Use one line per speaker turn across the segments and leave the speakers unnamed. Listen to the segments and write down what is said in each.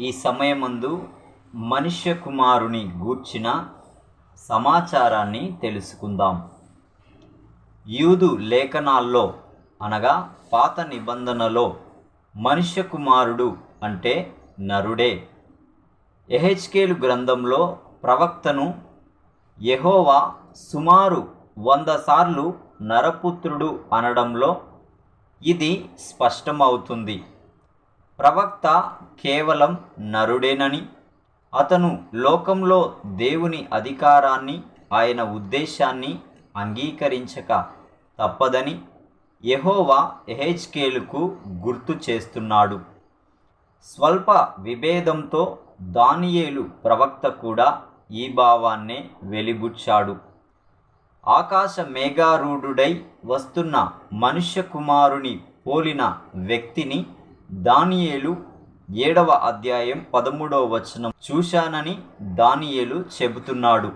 ఈ సమయమందు మనుష్య కుమారుని గూర్చిన సమాచారాన్ని తెలుసుకుందాం. యూదు లేఖనాల్లో అనగా పాత నిబంధనలో మనుష్య కుమారుడు అంటే నరుడే. ఎహెచ్కేలు గ్రంథంలో ప్రవక్తను యహోవా సుమారు వంద సార్లు నరపుత్రుడు అనడంలో ఇది స్పష్టమవుతుంది. ప్రవక్త కేవలం నరుడేనని అతను లోకంలో దేవుని అధికారాన్ని ఆయన ఉద్దేశాన్ని అంగీకరించక తప్పదని యహోవా ఎహెచ్కేలుకు గుర్తు చేస్తున్నాడు. స్వల్ప విభేదంతో దానియేలు ప్రవక్త కూడా ఈ భావాన్నే వెలిబుచ్చాడు. ఆకాశ మేఘారూఢుడై వస్తున్న మనుష్య కుమారుని పోలిన వ్యక్తిని దానియేలు ఏడవ అధ్యాయం పదమూడవ వచనం చూశానని దానియేలు చెబుతున్నాడు.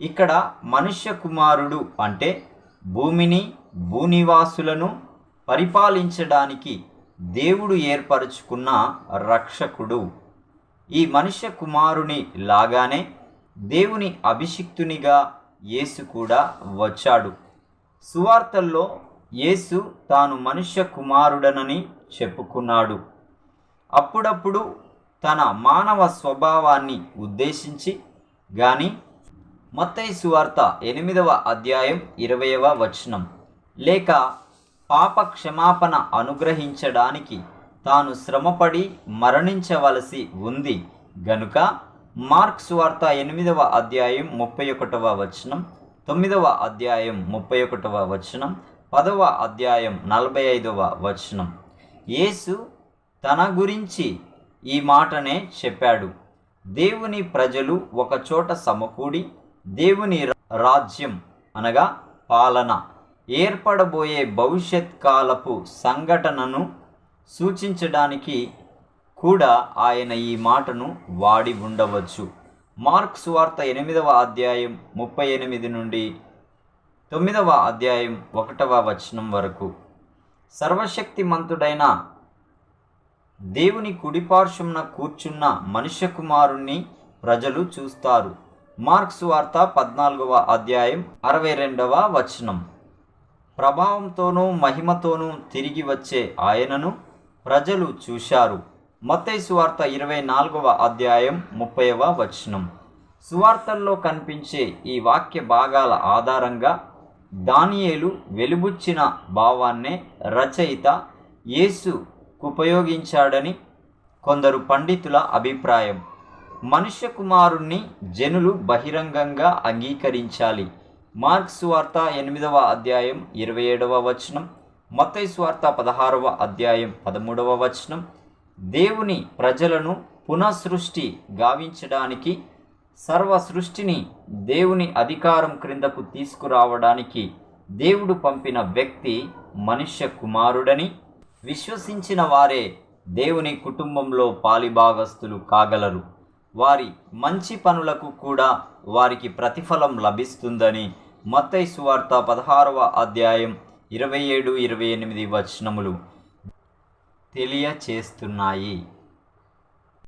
ఇక్కడ మనుష్య కుమారుడు అంటే భూమిని భూనివాసులను పరిపాలించడానికి దేవుడు ఏర్పరచుకున్న రక్షకుడు. ఈ మనుష్య కుమారుని లాగానే దేవుని అభిషిక్తునిగా యేసు కూడా వచ్చాడు. సువార్తల్లో యేసు తాను మనుష్య కుమారుడనని చెప్పుకున్నాడు. అప్పుడప్పుడు తన మానవ స్వభావాన్ని ఉద్దేశించి గాని మత్తై సువార్త ఎనిమిదవ అధ్యాయం ఇరవయవ వచనం. లేక పాప క్షమాపణ అనుగ్రహించడానికి తాను శ్రమపడి మరణించవలసి ఉంది గనుక మార్క్ సువార్త ఎనిమిదవ అధ్యాయం ముప్పై ఒకటవ వచనం తొమ్మిదవ అధ్యాయం ముప్పై ఒకటవ వచనం పదవ అధ్యాయం నలభై ఐదవ వచనం. యేసు తన గురించి ఈ మాటనే చెప్పాడు. దేవుని ప్రజలు ఒకచోట సమకూడి దేవుని రాజ్యం అనగా పాలన. ఏర్పడబోయే భవిష్యత్ కాలపు సంఘటనను సూచించడానికి కూడా ఆయన ఈ మాటను వాడి ఉండవచ్చు. మార్క్స్ వార్త ఎనిమిదవ అధ్యాయం ముప్పై ఎనిమిది నుండి తొమ్మిదవ అధ్యాయం ఒకటవ వచనం వరకు. సర్వశక్తిమంతుడైన దేవుని కుడిపార్శ్వమున కూర్చున్న మనుష్య కుమారుణ్ణి ప్రజలు చూస్తారు. మార్క్స్ వార్త పద్నాలుగవ అధ్యాయం అరవై రెండవ వచనం. ప్రభావంతోనూ మహిమతోనూ తిరిగి వచ్చే ఆయనను ప్రజలు చూశారు. మత్తయి సువార్త ఇరవై నాలుగవ అధ్యాయం ముప్పైవ వచనం. సువార్తల్లో కనిపించే ఈ వాక్య భాగాల ఆధారంగా దానియేలు వెలుబుచ్చిన భావాన్నే రచయిత యేసు ఉపయోగించాడని కొందరు పండితుల అభిప్రాయం. మనుష్య కుమారుణ్ణి జనులు బహిరంగంగా అంగీకరించాలి. మార్క్స్ వార్త ఎనిమిదవ అధ్యాయం ఇరవై ఏడవ వచనం మతైస్ వార్త పదహారవ అధ్యాయం పదమూడవ వచనం. దేవుని ప్రజలను పునఃసృష్టి గావించడానికి సర్వ సృష్టిని దేవుని అధికారం క్రిందకు తీసుకురావడానికి దేవుడు పంపిన వ్యక్తి మనుష్య కుమారుడని విశ్వసించిన వారే దేవుని కుటుంబంలో పాలిభాగస్తులు కాగలరు. వారి మంచి పనులకు కూడా వారికి ప్రతిఫలం లభిస్తుందని మత్తై సువార్త పదహారవ అధ్యాయం ఇరవై ఏడు ఇరవై ఎనిమిది వచనములు తెలియచేస్తున్నాయి.